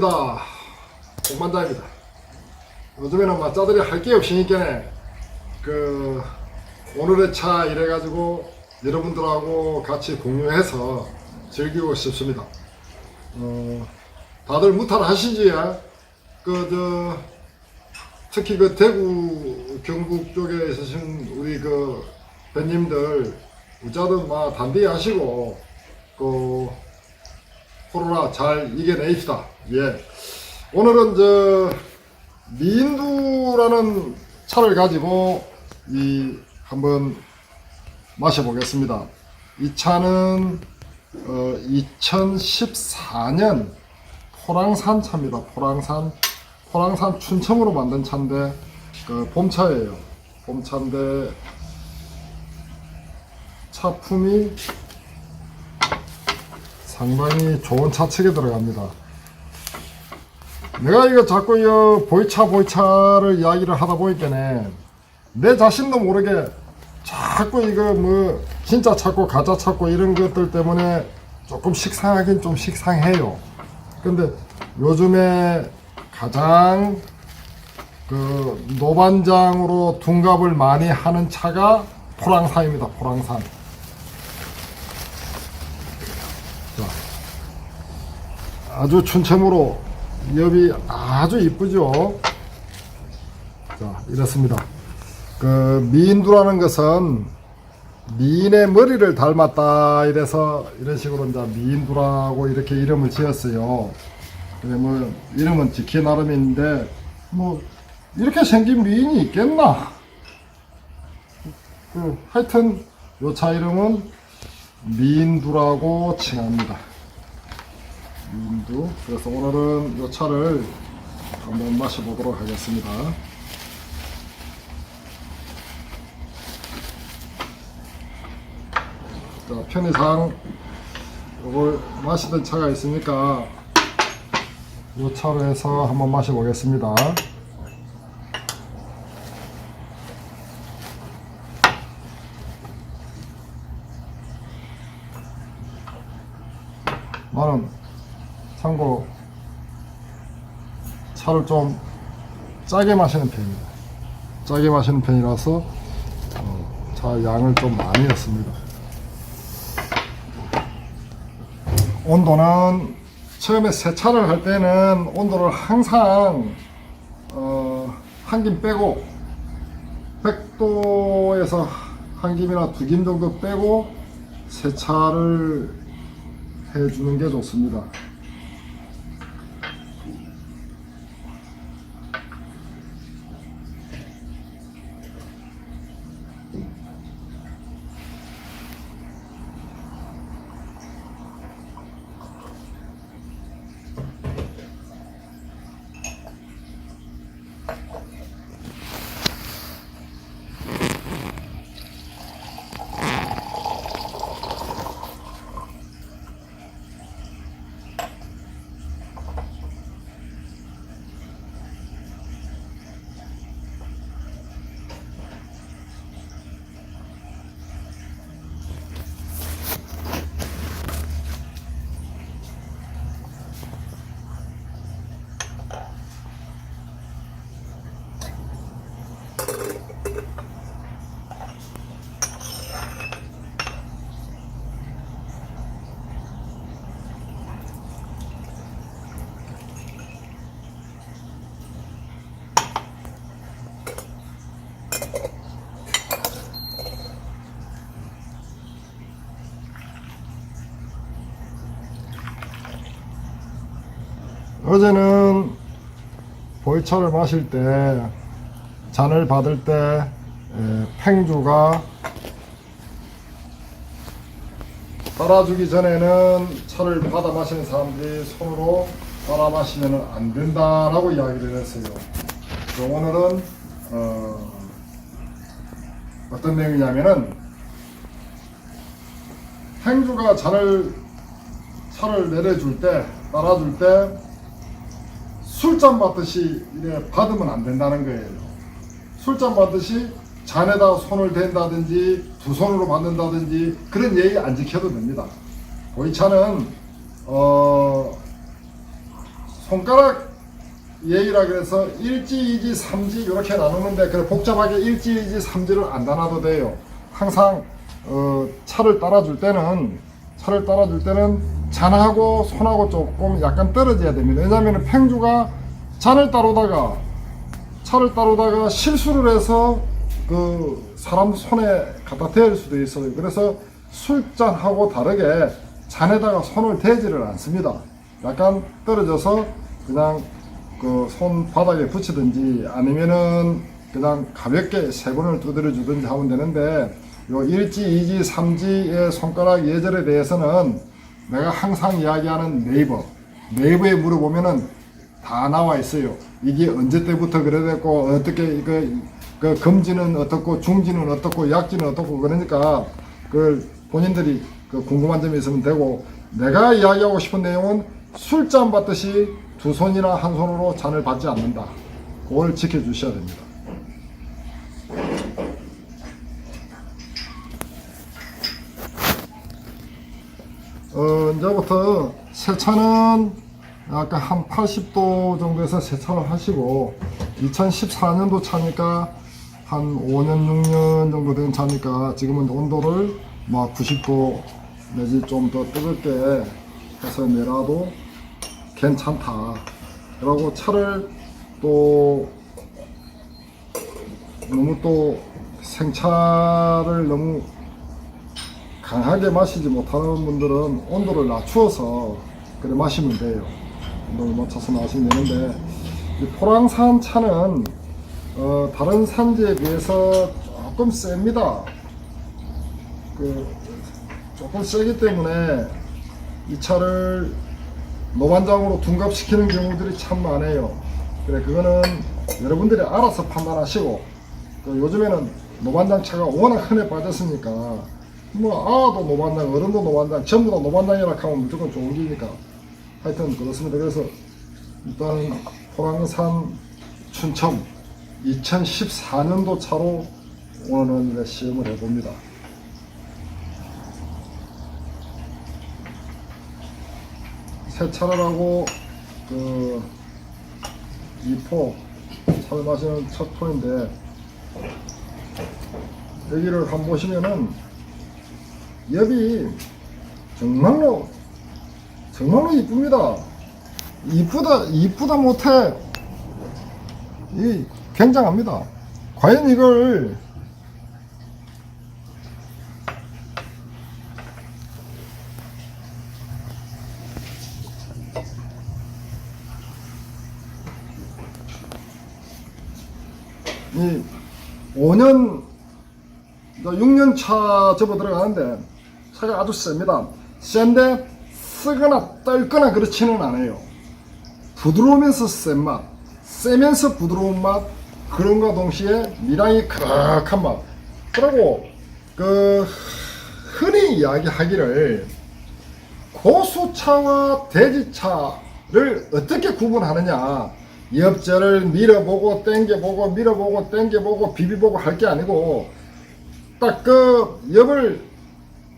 반갑습니다. 공만다입니다. 요즘에는 마짜들이 할 게 없으니까 그 오늘의 차 이래가지고 여러분들하고 같이 공유해서 즐기고 싶습니다. 어, 다들 무탈 하시지요? 그저 특히 그 대구 경북 쪽에 있으신 우리 그 팬님들 우자든 막 단디 하시고 그 코로나 잘 이겨내입시다. 예. 오늘은 저 미인두라는 차를 가지고 이 한번 마셔보겠습니다. 이 차는 어 2014년 포랑산 차입니다. 포랑산 포랑산 춘청으로 만든 차인데 그 봄차예요. 봄차인데 차품이 상당히 좋은 차측에 들어갑니다. 내가 이거 자꾸 이 보이차 보이차를 이야기를 하다 보니까네 내 자신도 모르게 자꾸 이거 뭐 진짜 찾고 가짜 찾고 이런 것들 때문에 조금 식상하긴 좀 식상해요. 근데 요즘에 가장 그 노반장으로 둔갑을 많이 하는 차가 포랑산입니다. 포랑산. 아주 춘첨으로 옆이 아주 이쁘죠. 자, 이렇습니다. 그 미인두라는 것은 미인의 머리를 닮았다 이래서 이런 식으로 이제 미인두라고 이렇게 이름을 지었어요. 그래 뭐 이름은 지키 나름인데 뭐 이렇게 생긴 미인이 있겠나? 그 하여튼 요 차 이름은 미인두라고 칭합니다. 미인두. 그래서 오늘은 이 차를 한번 마셔보도록 하겠습니다. 자, 편의상 이걸 마시던 차가 있으니까 이 차로 해서 한번 마셔보겠습니다. 나는 참고 차를 좀 짜게 마시는 편입니다. 짜게 마시는 편이라서 어, 차 양을 좀 많이 넣습니다. 온도는 처음에 세차를 할 때는 온도를 항상 어, 한 김 빼고 100도에서 한 김이나 두 김 정도 빼고 세차를 해주는 게 좋습니다. 어제는 보이차를 마실 때 잔을 받을 때 에, 팽주가 따라주기 전에는 차를 받아 마시는 사람들이 손으로 따라 마시면 안 된다라고 이야기를 했어요. 오늘은 어, 어떤 내용이냐면은 행주가 잔을 차를 내려줄 때 따라줄 때 술잔 받듯이 이래 받으면 안 된다는 거예요. 술잔 받듯이 잔에다 손을 댄다든지 두 손으로 받는다든지 그런 예의 안 지켜도 됩니다. 고이 차는 어 손가락 예의라 그래서 일지, 이지, 삼지 이렇게 나누는데 그래 복잡하게 일지, 이지, 삼지를 안 나눠도 돼요. 항상 어, 차를 따라줄 때는 차를 따라줄 때는 잔하고 손하고 조금 약간 떨어져야 됩니다. 왜냐하면 팽주가 잔을 따르다가 차를 따르다가 실수를 해서 그 사람 손에 갖다 대일 수도 있어요. 그래서 술잔하고 다르게 잔에다가 손을 대지를 않습니다. 약간 떨어져서 그냥 그 손 바닥에 붙이든지 아니면은 그냥 가볍게 세 번을 두드려 주든지 하면 되는데 요 일지, 이지, 삼지의 손가락 예절에 대해서는 내가 항상 이야기하는 네이버 네이버에 물어보면은 다 나와 있어요. 이게 언제 때부터 그래 됐고 어떻게 그, 그 금지는 어떻고 중지는 어떻고 약지는 어떻고 그러니까 그 본인들이 그 궁금한 점이 있으면 되고 내가 이야기하고 싶은 내용은 술잔 받듯이 두 손이나 한 손으로 잔을 받지 않는다. 그걸 지켜주셔야 됩니다. 어, 이제부터 세차는 아까 한 80도 정도에서 세차를 하시고 2014년도 차니까 한 5년 6년 정도 된 차니까 지금은 온도를 막 90도 내지 좀 더 뜨겁게 해서 내놔도 괜찮다. 그리고 차를 또 너무 또 생차를 너무 강하게 마시지 못하는 분들은 온도를 낮추어서 그래 마시면 돼요. 온도를 맞춰서 마시면 되는데 이 포랑산 차는 어, 다른 산지에 비해서 조금 셉니다. 그 조금 세기 때문에 이 차를 노반장으로 둔갑시키는 경우들이 참 많아요. 그래 그거는 여러분들이 알아서 판단하시고 그 요즘에는 노반장 차가 워낙 흔해 빠졌으니까 뭐 아도 노반장 어른도 노반장 전부 다 노반장이라 하면 무조건 좋은 기니까 하여튼 그렇습니다. 그래서 일단 호랑산 춘천 2014년도 차로 오늘은 시험을 해봅니다. 새 차를 하고 그 2포 차를 마시는 첫 포인데 여기를 한번 보시면은 엽이 정말로 정말로 이쁩니다. 이쁘다 이쁘다 못해 이 굉장합니다. 과연 이걸 이 5년 6년 차 접어 들어가는데 차가 아주 셉니다. 센데 쓰거나 떨거나 그렇지는 않아요. 부드러우면서 센 맛, 세면서 부드러운 맛, 그런과 동시에 미량이 크락한 맛. 그리고 그 흔히 이야기하기를 고수차와 돼지차를 어떻게 구분하느냐. 엽전을 밀어보고 땡겨보고 밀어보고 땡겨보고 비비보고 할 게 아니고 딱 그 엽을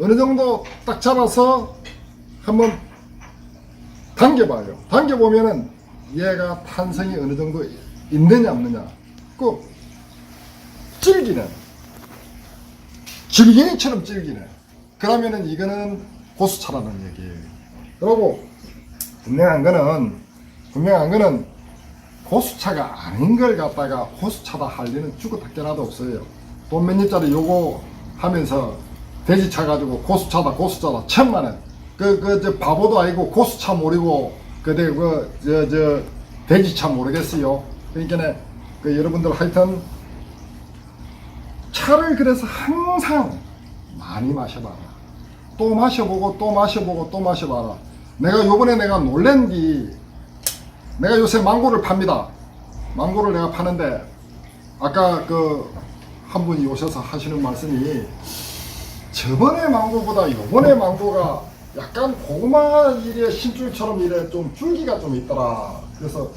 어느 정도 딱 잡아서 한번 당겨봐요. 당겨보면은 얘가 탄성이 어느 정도 있느냐 없느냐. 그 질기는 질갱이처럼 질기네. 그러면은 이거는 고수차라는 얘기예요. 그리고 분명한 거는 분명한 거는 고수차가 아닌 걸 갖다가 고수차다 할 리는 죽어 닦여나도 없어요. 돈 몇 년짜리 요거 하면서 돼지 차 가지고 고수차다 고수차다 천만 원. 그 그 저 바보도 아니고 고수차 모르고 그대 그 저 저 돼지차 모르겠어요. 그러니까 그 여러분들 하여튼 차를 그래서 항상 많이 마셔봐라. 또 마셔보고 또 마셔보고 또 마셔봐라. 내가 요번에 내가 놀란 게 내가 요새 망고를 팝니다. 망고를 내가 파는데 아까 그 한 분이 오셔서 하시는 말씀이 저번에 망고보다 요번에 망고가 약간 고구마 이래 신줄처럼 이래 좀 줄기가 좀 있더라. 그래서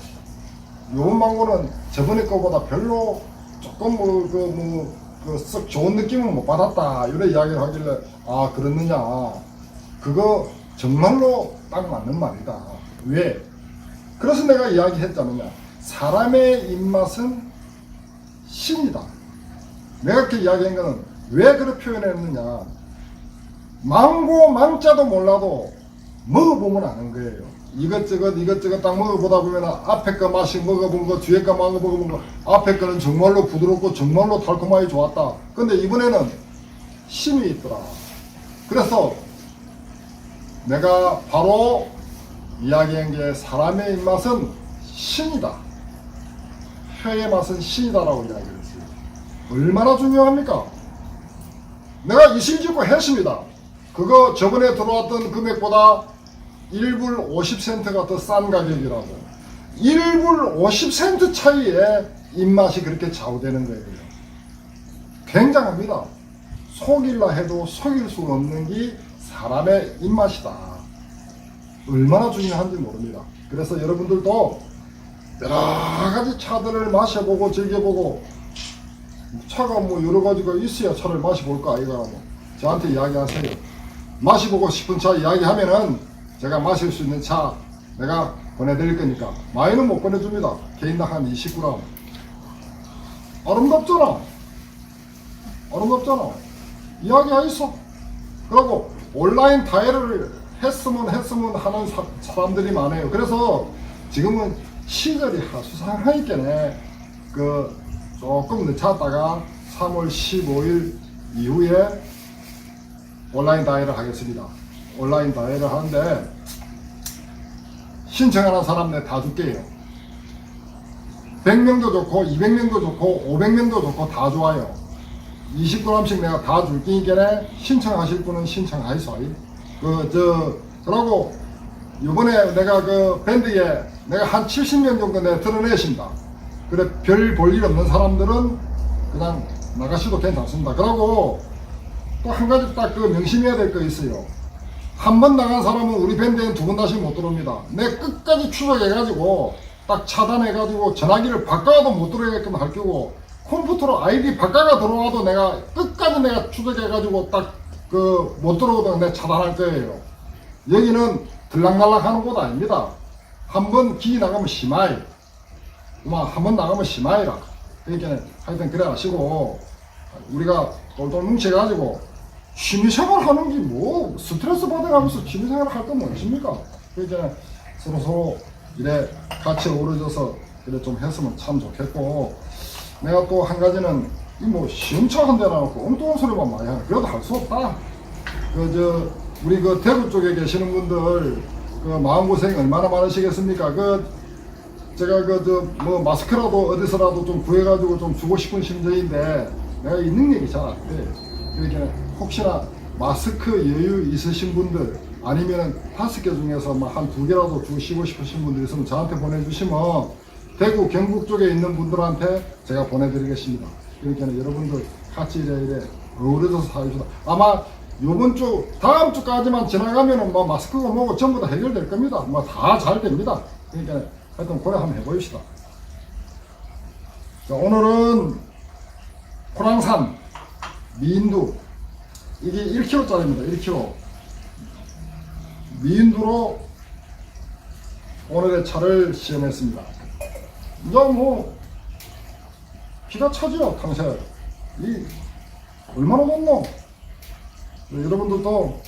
요번 망고는 저번에 거보다 별로 조금 뭐 그 뭐 그 썩 좋은 느낌은 못 받았다. 이런 이야기를 하길래 아 그렇느냐. 그거 정말로 딱 맞는 말이다. 왜? 그래서 내가 이야기했잖느냐. 사람의 입맛은 신이다. 내가 그렇게 이야기한 거는 왜 그렇게 표현했느냐. 망고 망자도 몰라도 먹어보면 아는 거예요. 이것저것 이것저것 딱 먹어보다 보면 앞에 거 맛이 먹어본 거 뒤에 거 먹어본 거 앞에 거는 정말로 부드럽고 정말로 달콤하게 좋았다. 근데 이번에는 심이 있더라. 그래서 내가 바로 이야기한 게 사람의 입맛은 신이다. 회의 맛은 신이다라고 이야기를 했어요. 얼마나 중요합니까? 내가 이실직고 했습니다. 그거 저번에 들어왔던 금액보다 1불 50센트가 더 싼 가격이라고. 1불 50센트 차이에 입맛이 그렇게 좌우되는 거예요. 굉장합니다. 속일라 해도 속일 수 없는 게 사람의 입맛이다. 얼마나 중요한지 모릅니다. 그래서 여러분들도 여러 가지 차들을 마셔보고 즐겨보고 차가 뭐 여러 가지가 있어야 차를 마셔볼까 이거 뭐 저한테 이야기하세요. 마셔보고 싶은 차 이야기하면은 제가 마실 수 있는 차 내가 보내드릴 거니까 많이는 못 보내줍니다. 개인당 한 20g. 아름답잖아. 아름답잖아. 이야기하있어. 그리고 온라인 다이어를 했으면 했으면 하는 사, 사람들이 많아요. 그래서 지금은 시절이 하수상하니까네 그 조금 늦췄다가 3월 15일 이후에 온라인 다이어를 하겠습니다. 온라인 다이어를 하는데 신청하는 사람 내다 줄게요. 100명도 좋고 200명도 좋고 500명도 좋고 다 좋아요. 20g씩 내가 다줄 테니까 신청하실 분은 신청하이소. 그, 저, 그러고, 요번에 내가 그 밴드에 내가 한 70명 정도 내가 드러내신다. 그래, 별 볼 일 없는 사람들은 그냥 나가셔도 괜찮습니다. 그러고, 또 한 가지 딱 그 명심해야 될 거 있어요. 한 번 나간 사람은 우리 밴드에는 두번 다시 못 들어옵니다. 내 끝까지 추적해가지고, 딱 차단해가지고 전화기를 바꿔도 못 들어오게끔 할 거고, 컴퓨터로 아이디 바꿔가 들어와도 내가 끝까지 내가 추적해가지고 딱 그 못 들어오도록 내가 차단할 거예요. 여기는 들락날락 하는 곳 아닙니다. 한 번 기 나가면 심하이. 한번 나가면 심하이라. 그러니까 하여튼 그래 하시고 우리가 똘똘 뭉쳐가지고 취미생활 하는 게 뭐 스트레스 받아가면서 취미생활 할건 뭐십니까? 그러니까 서로 서로 이래 같이 어우러져서 이래 좀 했으면 참 좋겠고 내가 또 한 가지는 이 뭐 시험차 한대 놔놓고 엉뚱한 소리만 많이 하네. 그래도 할 수 없다. 그 저 우리 그 대구 쪽에 계시는 분들 그 마음 고생 얼마나 많으시겠습니까? 그 제가 그 저 뭐 마스크라도 어디서라도 좀 구해가지고 좀 주고 싶은 심정인데 내가 이 능력이 잘 안 돼. 그러니까 혹시나 마스크 여유 있으신 분들 아니면 다섯 개 중에서 뭐한두 개라도 주시고 싶으신 분들 있으면 저한테 보내주시면 대구 경북 쪽에 있는 분들한테 제가 보내드리겠습니다. 그러니까 여러분들 같이 이래 이래 어우러져서 사주시다. 아마 요번 주 다음 주까지만 지나가면은 뭐 마스크가 뭐고 전부 다 해결될 겁니다. 뭐 다 잘 됩니다. 그러니까 하여튼 고려 한번 해보시다. 자, 오늘은 호랑산 미인두 이게 1kg짜리입니다. 1kg 미인두로 오늘의 차를 시험했습니다. 이제 뭐 기가 차지요 당시에 이 얼마나 좋노 네, 여러분들도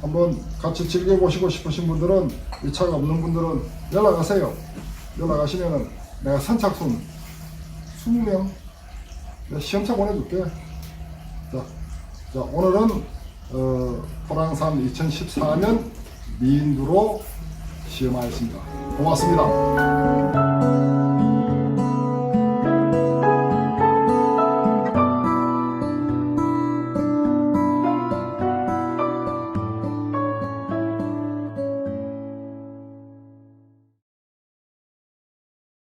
한번 같이 즐겨보시고 싶으신 분들은 이 차가 없는 분들은 연락하세요 연락하시면은 내가 선착순 20명 내가 시험차 보내줄게. 자, 자 오늘은 어, 호랑산 2014년 미인두로 시험하였습니다. 고맙습니다